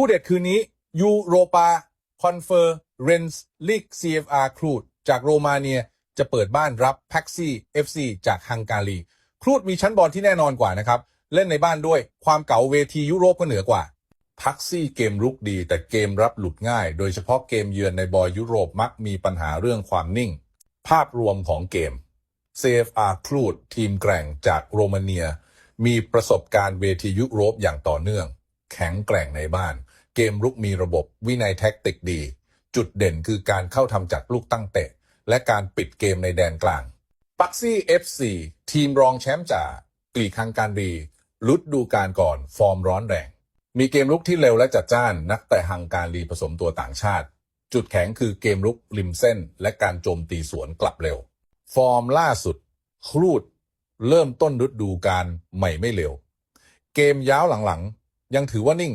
คู่เด็ดคืนนี้ยูโรปาคอนเฟอร์เรนส์ลีก CFR ครูดจากโรมาเนียจะเปิดบ้านรับแพ็กซี่ FC จากฮังการีครูดมีชั้นบอลที่แน่นอนกว่านะครับ เล่นในบ้านด้วยความเก๋าเวทียุโรปก็เหนือกว่าพักซี่เกมรุกดี แต่เกมรับหลุดง่าย โดยเฉพาะเกมเยือนในบอยยุโรปมักมีปัญหาเรื่องความนิ่ง ภาพรวมของเกม CFR ครูดทีมแกร่งจากโรมาเนีย มีประสบการณ์เวทียุโรปอย่างต่อเนื่อง แข็งแกร่งในบ้าน เกมรุกมีระบบวินัยแท็กติกดี จุดเด่นคือการเข้าทำจากลูกตั้งเตะ และการปิดเกมในแดนกลางปักซี่ FC ทีมรองแชมป์จากกลีกฮังการีลุดดูการก่อนฟอร์มร้อนแรง มีเกมลุกที่เร็วและจัดจ้านนักแต่ฮังการีผสมตัวต่างชาติ จุดแข็งคือเกมลุกริมเส้น และการโจมตีสวนกลับเร็ว ฟอร์มล่าสุด ครูด เริ่มต้นฤดูการใหม่ไม่เร็ว เกมยาวหลังๆ ยังถือว่านิ่ง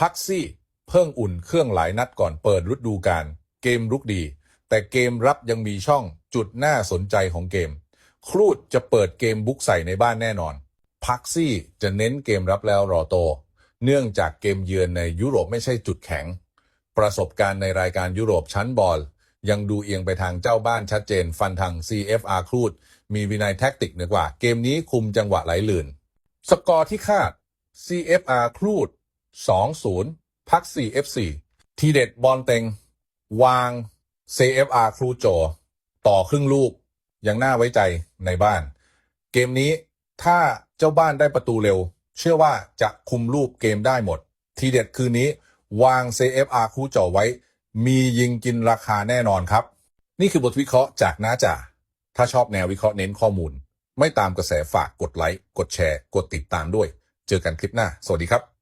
พักซี่ เพิ่งอุ่นเครื่องหลายนัดก่อนเปิดฤดูกาลเกมรุกดี แต่เกมรับยังมีช่องจุดน่าสนใจของเกม ครูดจะเปิดเกมบุกใส่ในบ้านแน่นอน พักซี่จะเน้นเกมรับแล้วรอโต เนื่องจากเกมเยือนในยุโรปไม่ใช่จุดแข็ง ประสบการณ์ในรายการยุโรปชั้นบอล ยังดูเอียงไปทางเจ้าบ้านชัดเจน ฟันทาง CFR ครูด มีวินัยแท็กติกเหนือกว่า เกมนี้คุมจังหวะไหลลื่น สกอร์ที่คาด CFR ครูด 2-0 พัก 4FC ทีเด็ดบอลเต็ง วาง CFR ครูโจ ต่อครึ่งลูก ยังน่าไว้ใจในบ้าน เกมนี้ถ้าเจ้าบ้านได้ประตูเร็ว เชื่อว่าจะคุมลูกเกมได้หมด ทีเด็ดคืนนี้ วาง CFR ครูโจไว้ มียิงกินราคาแน่นอนครับ นี่คือบทวิเคราะห์จากน้าจ่าถ้าชอบแนววิเคราะห์เน้นข้อมูล ไม่ตามกระแสฝากกดไลค์กดแชร์ กดติดตามด้วย เจอกันคลิปหน้า สวัสดีครับ